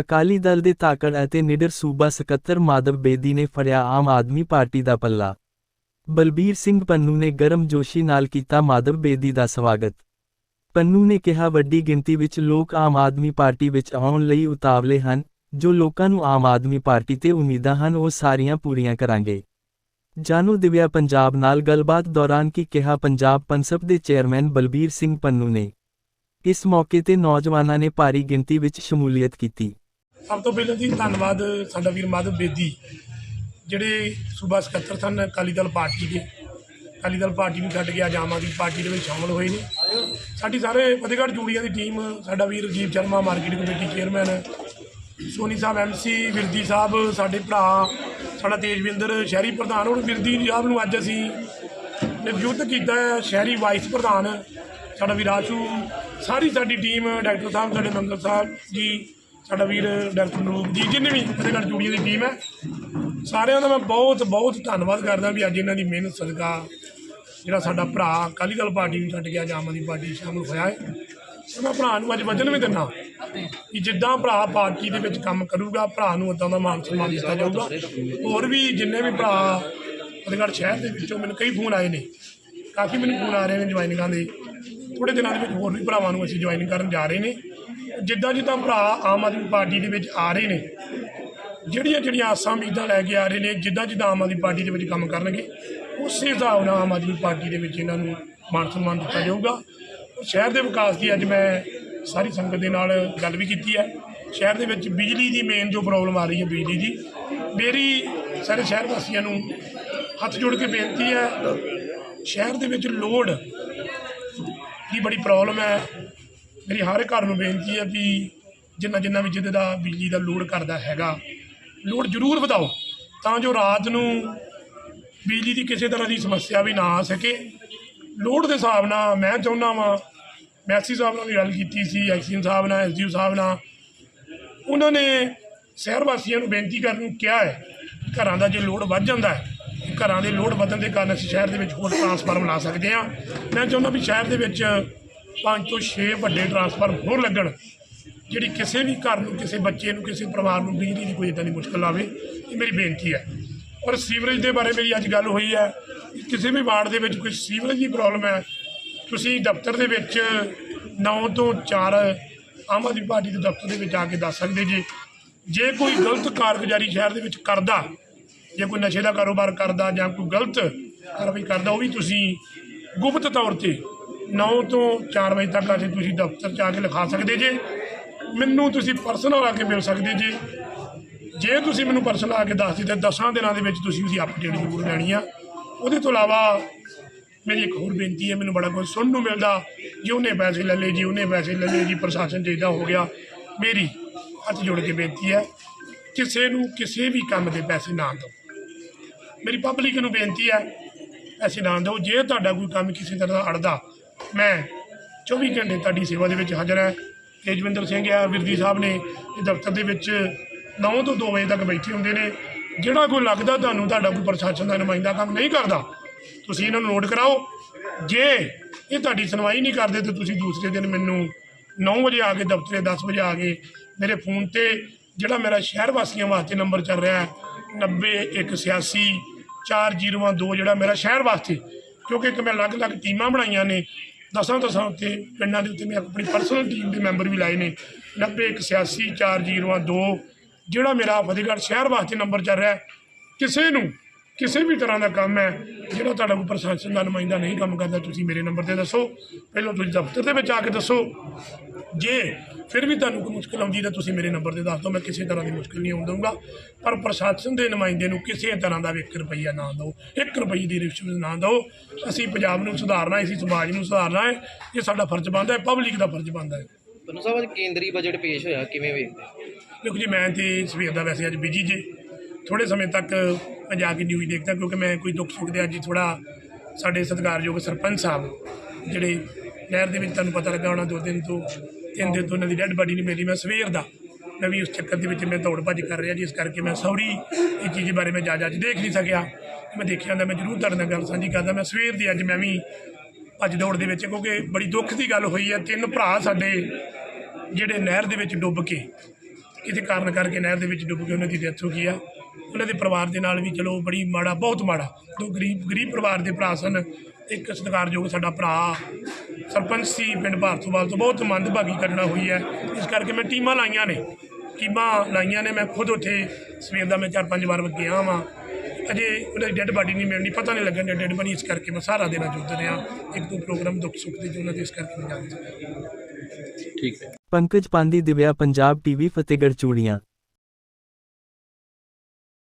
ਅਕਾਲੀ ਦਲ ਦੇ ਤਾਕੜ ਅਤੇ ਨਿਡਰ ਸੂਬਾ ਸਕੱਤਰ ਮਾਧਵ ਬੇਦੀ ਨੇ ਫੜਿਆ ਆਮ ਆਦਮੀ ਪਾਰਟੀ ਦਾ ਪੱਲਾ। ਬਲਬੀਰ ਸਿੰਘ ਪੰਨੂ ਨੇ ਗਰਮ ਜੋਸ਼ੀ ਨਾਲ ਕੀਤਾ ਮਾਧਵ ਬੇਦੀ ਦਾ ਸਵਾਗਤ। ਪੰਨੂ ਨੇ ਕਿਹਾ, ਵੱਡੀ ਗਿਣਤੀ ਵਿੱਚ ਲੋਕ ਆਮ ਆਦਮੀ ਪਾਰਟੀ ਵਿੱਚ ਆਉਣ ਲਈ ਉਤਾਵਲੇ ਹਨ, ਜੋ ਲੋਕਾਂ ਨੂੰ ਆਮ ਆਦਮੀ ਪਾਰਟੀ ਤੇ ਉਮੀਦਾਂ ਹਨ, ਉਹ ਸਾਰੀਆਂ ਪੂਰੀਆਂ ਕਰਾਂਗੇ। ਜਾਨੂ ਦਿਵਿਆ ਪੰਜਾਬ ਨਾਲ ਗੱਲਬਾਤ ਦੌਰਾਨ ਕੀ ਕਿਹਾ, ਪੰਜਾਬ ਪੰਸਬ ਦੇ ਚੇਅਰਮੈਨ ਬਲਬੀਰ ਸਿੰਘ ਪੰਨੂ ਨੇ। ਇਸ ਮੌਕੇ ਤੇ ਨੌਜਵਾਨਾਂ ਨੇ ਭਾਰੀ ਗਿਣਤੀ ਵਿੱਚ ਸ਼ਮੂਲੀਅਤ ਕੀਤੀ। ਸਭ ਤੋਂ ਪਹਿਲਾਂ ਜੀ ਧੰਨਵਾਦ ਸਾਡਾ ਵੀਰ ਮਾਧਵ ਬੇਦੀ, ਜਿਹੜੇ ਸੂਬਾ ਸਕੱਤਰ ਸਨ ਅਕਾਲੀ ਦਲ ਪਾਰਟੀ ਦੇ। ਅਕਾਲੀ ਦਲ ਪਾਰਟੀ ਨੂੰ ਛੱਡ ਕੇ ਅੱਜ ਆਮ ਆਦਮੀ ਪਾਰਟੀ ਦੇ ਵਿੱਚ ਸ਼ਾਮਲ ਹੋਏ ਨੇ। ਸਾਡੀ ਸਾਰੇ ਫਤਿਹਗੜ੍ਹ ਜੂੜੀਆਂ ਦੀ ਟੀਮ, ਸਾਡਾ ਵੀਰ Rajiv Sharma, market committee chairman, Soni Sahib MC Virdi Sahib, ਸਾਡੇ ਭਰਾ, ਸਾਡਾ ਤੇਜਵਿੰਦਰ, ਸ਼ਹਿਰੀ ਪ੍ਰਧਾਨ ਹੁਣ ਵਿਰਦੀ ਸਾਹਿਬ ਨੂੰ ਅੱਜ ਅਸੀਂ ਨਿਯੁਕਤ ਕੀਤਾ ਹੈ, ਸ਼ਹਿਰੀ ਵਾਈਸ ਪ੍ਰਧਾਨ, ਸਾਡਾ ਵੀਰ ਆਸ਼ੂ ਸਾਰੀ ਸਾਡੀ ਟੀਮ, ਡਾਕਟਰ ਸਾਹਿਬ, ਸਾਡੇ ਨੰਦਰ ਸਾਹਿਬ ਜੀ ਸਾਡਾ ਵੀਰ ਡਾਕਟਰ ਨੂਰ ਜੀ, ਜਿੰਨੇ ਵੀ ਫਤਿਹਗੜ੍ਹ ਚੂੜੀਆਂ ਦੀ ਟੀਮ ਹੈ, ਸਾਰਿਆਂ ਦਾ ਮੈਂ ਬਹੁਤ ਬਹੁਤ ਧੰਨਵਾਦ ਕਰਦਾ ਵੀ ਅੱਜ ਇਹਨਾਂ ਦੀ ਮਿਹਨਤ, ਸਦਕਾ ਜਿਹੜਾ ਸਾਡਾ ਭਰਾ ਅਕਾਲੀ ਦਲ ਪਾਰਟੀ ਨੂੰ ਛੱਡ ਕੇ ਅੱਜ ਆਮ ਆਦਮੀ ਪਾਰਟੀ 'ਚ ਸ਼ਾਮਲ ਹੋਇਆ ਹੈ। ਮੈਂ ਭਰਾ ਨੂੰ ਅੱਜ ਵਚਨ ਵੀ ਦਿੰਦਾ ਕਿ ਜਿੱਦਾਂ ਭਰਾ ਪਾਰਟੀ ਦੇ ਵਿੱਚ ਕੰਮ ਕਰੂਗਾ, ਭਰਾ ਨੂੰ ਉਦਾਂ ਦਾ ਮਾਨ ਸਨਮਾਨ ਦਿੱਤਾ ਜਾਊਗਾ। ਹੋਰ ਵੀ ਜਿੰਨੇ ਵੀ ਭਰਾ ਫਤਿਹਗੜ੍ਹ ਸ਼ਹਿਰ ਦੇ ਵਿੱਚੋਂ ਮੈਨੂੰ ਕਈ ਫੋਨ ਆਏ ਨੇ, ਕਾਫੀ ਮੈਨੂੰ ਫੋਨ ਆ ਰਹੇ ਨੇ ਜੁਆਇਨਿੰਗਾਂ ਦੇ। ਥੋੜੇ ਦਿਨਾਂ ਦੇ ਵਿੱਚ ਹੋਰ ਵੀ ਭਰਾਵਾਂ ਨੂੰ ਅਸੀਂ ਜੁਆਇਨਿੰਗ ਕਰਨ ਜਾ ਰਹੇ ਨੇ। ਜਿੱਦਾਂ ਜਿੱਦਾਂ ਭਰਾ ਆਮ ਆਦਮੀ ਪਾਰਟੀ ਦੇ ਵਿੱਚ ਆ ਰਹੇ ਨੇ, ਜਿਹੜੀਆਂ ਜਿਹੜੀਆਂ ਆਸਾਂ ਉਮੀਦਾਂ ਲੈ ਕੇ ਆ ਰਹੇ ਨੇ, ਜਿੱਦਾਂ ਜਿੱਦਾਂ ਆਮ ਆਦਮੀ ਪਾਰਟੀ ਦੇ ਵਿੱਚ ਕੰਮ ਕਰਨਗੇ, ਉਸੇ ਹਿਸਾਬ ਨਾਲ ਆਮ ਆਦਮੀ ਪਾਰਟੀ ਦੇ ਵਿੱਚ ਇਹਨਾਂ ਨੂੰ ਮਾਣ ਸਨਮਾਨ ਦਿੱਤਾ ਜਾਊਗਾ। ਸ਼ਹਿਰ ਦੇ ਵਿਕਾਸ ਦੀ ਅੱਜ ਮੈਂ ਸਾਰੀ ਸੰਗਤ ਦੇ ਨਾਲ ਗੱਲ ਵੀ ਕੀਤੀ ਹੈ। ਸ਼ਹਿਰ ਦੇ ਵਿੱਚ ਬਿਜਲੀ ਦੀ ਮੇਨ ਜੋ ਪ੍ਰੋਬਲਮ ਆ ਰਹੀ ਹੈ ਬਿਜਲੀ ਦੀ, ਮੇਰੀ ਸਾਰੇ ਸ਼ਹਿਰ ਵਾਸੀਆਂ ਨੂੰ ਹੱਥ ਜੋੜ ਕੇ ਬੇਨਤੀ ਹੈ, ਸ਼ਹਿਰ ਦੇ ਵਿੱਚ ਲੋਡ ਦੀ ਬੜੀ ਪ੍ਰੋਬਲਮ ਹੈ। ਮੇਰੀ ਹਰ ਘਰ ਨੂੰ ਬੇਨਤੀ ਹੈ ਵੀ ਜਿੰਨਾ ਜਿੰਨਾ ਵੀ ਜਿਹਦੇ ਦਾ ਬਿਜਲੀ ਦਾ ਲੋਡ ਕਰਦਾ ਹੈਗਾ, ਲੋਡ ਜ਼ਰੂਰ ਵਧਾਓ, ਤਾਂ ਜੋ ਰਾਤ ਨੂੰ ਬਿਜਲੀ ਦੀ ਕਿਸੇ ਤਰ੍ਹਾਂ ਦੀ ਸਮੱਸਿਆ ਵੀ ਨਾ ਆ ਸਕੇ। ਲੋਡ ਦੇ ਹਿਸਾਬ ਨਾਲ ਮੈਂ ਚਾਹੁੰਦਾ ਵਾਂ, ਮੈਸੀ ਸਾਹਿਬ ਨਾਲ ਵੀ ਗੱਲ ਕੀਤੀ ਸੀ, ਐਕਸੀਅਨ ਸਾਹਿਬ ਨਾਲ, ਐਸਡੀਓ ਸਾਹਿਬ ਨਾਲ, ਉਹਨਾਂ ਨੇ ਸ਼ਹਿਰ ਵਾਸੀਆਂ ਨੂੰ ਬੇਨਤੀ ਕਰਨ ਨੂੰ ਕਿਹਾ ਹੈ ਘਰਾਂ ਦਾ ਜੇ ਲੋਡ ਵੱਧ ਜਾਂਦਾ ਹੈ, ਘਰਾਂ ਦੇ ਲੋਡ ਵਧਣ ਦੇ ਕਾਰਨ ਅਸੀਂ ਸ਼ਹਿਰ ਦੇ ਵਿੱਚ ਹੋਰ ਟਰਾਂਸਫਾਰਮ ਲਾ ਸਕਦੇ ਹਾਂ। ਮੈਂ ਚਾਹੁੰਦਾ ਵੀ ਸ਼ਹਿਰ ਦੇ ਵਿੱਚ ਪੰਜ ਤੋਂ 6 ਵੱਡੇ ਟਰਾਂਸਫਾਰਮ ਹੋਰ ਲੱਗਣ, ਜਿਹੜੀ ਕਿਸੇ ਵੀ ਘਰ ਨੂੰ, ਕਿਸੇ ਬੱਚੇ ਨੂੰ, ਕਿਸੇ ਪਰਿਵਾਰ ਨੂੰ ਬਿਜਲੀ ਦੀ ਕੋਈ ਇਦਾਂ ਦੀ ਮੁਸ਼ਕਲ ਆਵੇ, ਇਹ ਮੇਰੀ ਬੇਨਤੀ ਹੈ। ਔਰ ਸੀਵਰੇਜ ਦੇ ਬਾਰੇ ਮੇਰੀ ਅੱਜ ਗੱਲ ਹੋਈ ਹੈ ਕਿਸੇ ਵੀ ਵਾਰਡ ਦੇ ਵਿੱਚ ਕੋਈ ਸੀਵਰੇਜ ਦੀ ਪ੍ਰੋਬਲਮ ਹੈ, ਤੁਸੀਂ ਦਫ਼ਤਰ ਦੇ ਵਿੱਚ 9 ਤੋਂ 4 ਆਮ ਆਦਮੀ ਪਾਰਟੀ ਦੇ ਦਫ਼ਤਰ ਦੇ ਵਿੱਚ ਆ ਕੇ ਦੱਸ ਸਕਦੇ ਜੀ। ਜੇ ਕੋਈ ਗਲਤ ਕਾਰਗੁਜ਼ਾਰੀ ਸ਼ਹਿਰ ਦੇ ਵਿੱਚ ਕਰਦਾ, ਜੇ ਕੋਈ ਨਸ਼ੇ ਦਾ ਕਾਰੋਬਾਰ ਕਰਦਾ ਜਾਂ ਕੋਈ ਗਲਤ ਕਾਰਵਾਈ ਕਰਦਾ, ਉਹ ਵੀ ਤੁਸੀਂ ਗੁਪਤ ਤੌਰ ਤੇ 9 ਤੋਂ 4 ਵਜੇ ਤੱਕ ਅਸੀਂ ਤੁਸੀਂ ਦਫ਼ਤਰ 'ਚ ਆ ਕੇ ਲਿਖਾ ਸਕਦੇ ਜੇ। ਮੈਨੂੰ ਤੁਸੀਂ ਪਰਸਨਲ ਆ ਕੇ ਮਿਲ ਸਕਦੇ ਜੇ। ਜੇ ਤੁਸੀਂ ਮੈਨੂੰ ਪਰਸਨਲ ਆ ਕੇ ਦੱਸ ਦਿੱਤੇ, ਦਸਾਂ ਦਿਨਾਂ ਦੇ ਵਿੱਚ ਤੁਸੀਂ ਉਹਦੀ ਅਪਡੇਟ ਜ਼ਰੂਰ ਲੈਣੀ ਆ। ਉਹਦੇ ਤੋਂ ਇਲਾਵਾ ਮੇਰੀ ਇੱਕ ਹੋਰ ਬੇਨਤੀ ਹੈ, ਮੈਨੂੰ ਬੜਾ ਕੁਝ ਸੁਣਨ ਨੂੰ ਮਿਲਦਾ। ਜੀ ਉਹਨੇ ਪੈਸੇ ਲੈ ਲਏ ਜੀ, ਉਹਨੇ ਪੈਸੇ ਲੈ ਲਏ ਜੀ, ਪ੍ਰਸ਼ਾਸਨ 'ਚ ਹੋ ਗਿਆ। ਮੇਰੀ ਹੱਥ ਜੋੜ ਕੇ ਬੇਨਤੀ ਹੈ, ਕਿਸੇ ਨੂੰ ਕਿਸੇ ਵੀ ਕੰਮ ਦੇ ਪੈਸੇ ਨਾ ਦਿਓ। ਮੇਰੀ ਪਬਲਿਕ ਨੂੰ ਬੇਨਤੀ ਹੈ, ਪੈਸੇ ਨਾ ਦਿਓ। ਜੇ ਤੁਹਾਡਾ ਕੋਈ ਕੰਮ ਕਿਸੇ ਤਰ੍ਹਾਂ ਦਾ ਅੜਦਾ ਮੈਂ 24 ਘੰਟੇ ਤੁਹਾਡੀ ਸੇਵਾ ਦੇ ਵਿੱਚ ਹਾਜ਼ਰ ਹੈ। ਤੇਜਵਿੰਦਰ ਸਿੰਘ ਆ, ਵਿਰਦੀ ਸਾਹਿਬ ਨੇ ਇਹ ਦਫ਼ਤਰ ਦੇ ਵਿੱਚ 9 ਤੋਂ 2 ਵਜੇ ਤੱਕ ਬੈਠੇ ਹੁੰਦੇ ਨੇ। ਜਿਹੜਾ ਕੋਈ ਲੱਗਦਾ ਤੁਹਾਨੂੰ, ਤੁਹਾਡਾ ਕੋਈ ਪ੍ਰਸ਼ਾਸਨ ਦਾ ਨੁਮਾਇੰਦਾ ਕੰਮ ਨਹੀਂ ਕਰਦਾ, ਤੁਸੀਂ ਇਹਨਾਂ ਨੂੰ ਨੋਟ ਕਰਾਓ। ਜੇ ਇਹ ਤੁਹਾਡੀ ਸੁਣਵਾਈ ਨਹੀਂ ਕਰਦੇ, ਤਾਂ ਤੁਸੀਂ ਦੂਸਰੇ ਦਿਨ ਮੈਨੂੰ 9 ਵਜੇ ਆ ਕੇ ਦਫ਼ਤਰੇ 10 ਵਜੇ ਆ ਕੇ ਮੇਰੇ ਫੋਨ ਤੇ ਜਿਹੜਾ ਮੇਰਾ ਸ਼ਹਿਰ ਵਾਸੀਆਂ ਵਾਸਤੇ ਨੰਬਰ ਚੱਲ ਰਿਹਾ ਹੈ 90186 402 ਜਿਹੜਾ ਮੇਰਾ ਸ਼ਹਿਰ ਵਾਸਤੇ, ਕਿਉਂਕਿ ਇੱਕ ਮੈਂ ਅਲੱਗ-ਅਲੱਗ ਟੀਮਾਂ ਬਣਾਈਆਂ ਨੇ ਦਸਾਂ ਦਸਾਂ ਉੱਤੇ ਪਿੰਡਾਂ ਦੇ ਉੱਤੇ ਮੈਂ ਆਪਣੀ ਪਰਸਨਲ ਟੀਮ ਦੇ ਮੈਂਬਰ ਵੀ ਲਾਏ ਨੇ। 90186 402 ਜਿਹੜਾ ਮੇਰਾ ਫਤਿਹਗੜ੍ਹ ਸ਼ਹਿਰ ਵਾਸਤੇ ਨੰਬਰ ਚੱਲ ਰਿਹਾ ਕਿਸੇ ਨੂੰ ਕਿਸੇ ਵੀ ਤਰ੍ਹਾਂ ਦਾ ਕੰਮ ਹੈ, ਜਿਹੜਾ ਤੁਹਾਡਾ ਕੋਈ ਪ੍ਰਸ਼ਾਸਨ ਦਾ ਨੁਮਾਇੰਦਾ ਨਹੀਂ ਕੰਮ ਕਰਦਾ, ਤੁਸੀਂ ਮੇਰੇ ਨੰਬਰ ਤੇ ਦੱਸੋ। ਪਹਿਲਾਂ ਤੁਸੀਂ ਦਫ਼ਤਰ ਦੇ ਵਿੱਚ ਆ ਕੇ ਦੱਸੋ। ਜੇ ਫਿਰ ਵੀ ਤੁਹਾਨੂੰ ਕੋਈ ਮੁਸ਼ਕਲ ਆਉਂਦੀ ਤਾਂ ਤੁਸੀਂ ਮੇਰੇ ਨੰਬਰ ਤੇ ਦੱਸ ਦਿਓ ਮੈਂ ਕਿਸੇ ਤਰ੍ਹਾਂ ਦੀ ਮੁਸ਼ਕਲ ਨਹੀਂ ਆਉਣ ਦਊਂਗਾ। ਪਰ ਪ੍ਰਸ਼ਾਸਨ ਦੇ ਨੁਮਾਇੰਦੇ ਨੂੰ ਕਿਸੇ ਤਰ੍ਹਾਂ ਦਾ ਵੀ 1 ਰੁਪਈਆ ਨਾ ਦਿਓ 1 ਰੁਪਈਏ ਦੀ ਰਿਸ਼ਵਤ ਨਾ ਦਿਓ। ਅਸੀਂ ਪੰਜਾਬ ਨੂੰ ਸੁਧਾਰਨਾ ਹੈ, ਅਸੀਂ ਸਮਾਜ ਨੂੰ ਸੁਧਾਰਨਾ ਹੈ ਇਹ ਸਾਡਾ ਫਰਜ਼ ਬਣਦਾ ਹੈ ਪਬਲਿਕ ਦਾ ਫਰਜ਼ ਬਣਦਾ ਹੈ। ਤੁਹਾਨੂੰ ਸਾਹਿਬ ਅੱਜ ਕੇਂਦਰੀ ਬਜਟ ਪੇਸ਼ ਹੋਇਆ ਕਿਵੇਂ ਵੇਖਦੇ? ਦੇਖੋ ਜੀ ਮੈਂ ਤੇ ਸਵੇਰ ਦਾ ਵੈਸੇ ਅੱਜ ਬਿਜ਼ੀ ਜੇ। ਥੋੜੇ ਸਮੇਂ ਤੱਕ ਜਾ ਕੇ ਨਿਊਜ਼ ਦੇਖਦਾ ਕਿਉਂਕਿ ਮੈਂ ਕੋਈ ਦੁੱਖ ਸੁੱਖ ਦੇ ਅੱਜ ਥੋੜਾ ਸਾਡੇ ਸਤਿਕਾਰਯੋਗ ਸਰਪੰਚ ਸਾਹਿਬ ਜਿਹੜੇ ਨਹਿਰ ਦੇ ਵਿੱਚ ਤੁਹਾਨੂੰ ਪਤਾ ਲੱਗਾ ਹੋਣਾ ਦੋ ਦਿਨ ਤੋਂ, ਤਿੰਨ ਦਿਨ ਤੋਂ ਉਹਨਾਂ ਦੀ ਡੈੱਡ ਬਾਡੀ ਨਹੀਂ ਮਿਲੀ। ਮੈਂ ਸਵੇਰ ਦਾ, ਮੈਂ ਵੀ ਉਸ ਚੱਕਰ ਦੇ ਵਿੱਚ ਮੈਂ ਦੌੜ ਭੱਜ ਕਰ ਰਿਹਾ ਜਿਸ ਕਰਕੇ ਮੈਂ ਸੌਰੀ, ਇਹ ਚੀਜ਼ ਬਾਰੇ ਮੈਂ ਜਾ ਜਾ ਕੇ ਦੇਖ ਨਹੀਂ ਸਕਿਆ। ਮੈਂ ਦੇਖਿਆ ਹੁੰਦਾ, ਮੈਂ ਜ਼ਰੂਰ ਤੁਹਾਡੇ ਨਾਲ ਗੱਲ ਸਾਂਝੀ ਕਰਦਾ, ਮੈਂ ਸਵੇਰ ਦੀ ਅੱਜ ਮੈਂ ਵੀ ਭੱਜ ਦੌੜ ਦੇ ਵਿੱਚ, ਕਿਉਂਕਿ ਬੜੀ ਦੁੱਖ ਦੀ ਗੱਲ ਹੋਈ ਹੈ, ਤਿੰਨ ਭਰਾ ਸਾਡੇ ਜਿਹੜੇ ਨਹਿਰ ਦੇ ਵਿੱਚ ਡੁੱਬ ਕੇ, ਕਿਸੇ ਕਾਰਨ ਕਰਕੇ ਨਹਿਰ ਦੇ ਵਿੱਚ ਡੁੱਬ ਕੇ ਉਹਨਾਂ ਦੀ ਡੈਥ ਹੋ ਗਈ ਆ। ਉਹਨਾਂ ਦੇ ਪਰਿਵਾਰ ਦੇ ਨਾਲ ਵੀ ਚਲੋ ਬੜੀ ਮਾੜਾ, ਬਹੁਤ ਮਾੜਾ। ਦੋ ਗਰੀਬ ਗਰੀਬ ਪਰਿਵਾਰ ਦੇ ਭਰਾ ਸਨ, ਇੱਕ ਸਤਿਕਾਰਯੋਗ ਸਾਡਾ ਭਰਾ ਸਰਪੰਚ ਸੀ, ਪਿੰਡ ਭਾਰਤੋਵਾਲ ਤੋਂ ਬਹੁਤ ਮੰਦਭਾਗੀ ਘਟਨਾ ਹੋਈ ਹੈ। ਇਸ ਕਰਕੇ ਮੈਂ ਟੀਮਾਂ ਲਾਈਆਂ ਨੇ। ਟੀਮਾਂ ਲਾਈਆਂ ਨੇ, ਮੈਂ ਖੁਦ ਉੱਥੇ ਸਵੇਰ ਦਾ ਮੈਂ ਚਾਰ ਪੰਜ ਵਾਰ ਗਿਆ ਵਾਂ। ਅਜੇ ਉਹਦੀ ਡੈੱਡ ਬਾਡੀ ਨਹੀਂ ਮਿਲਣੀ ਪਤਾ ਨਹੀਂ ਲੱਗਣ ਡੈੱਡ ਬਾਡੀ ਇਸ ਕਰਕੇ ਮੈਂ ਸਾਰਾ ਦਿਨ ਜੁੱਧ ਰਿਹਾ। ਇੱਕ ਦੋ ਪ੍ਰੋਗਰਾਮ ਦੁੱਖ ਸੁੱਖ ਦੇ ਜੋ 'ਤੇ ਇਸ ਕਰਕੇ ਮੈਂ ਜਾ ਠੀਕ ਹੈ। ਪੰਕਜ ਪਾਂਦੀ, ਦਿਵਿਆ, ਪੰਜਾਬ ਟੀਵੀ, ਫਤਿਹਗੜ੍ਹ ਚੂੜੀਆਂ।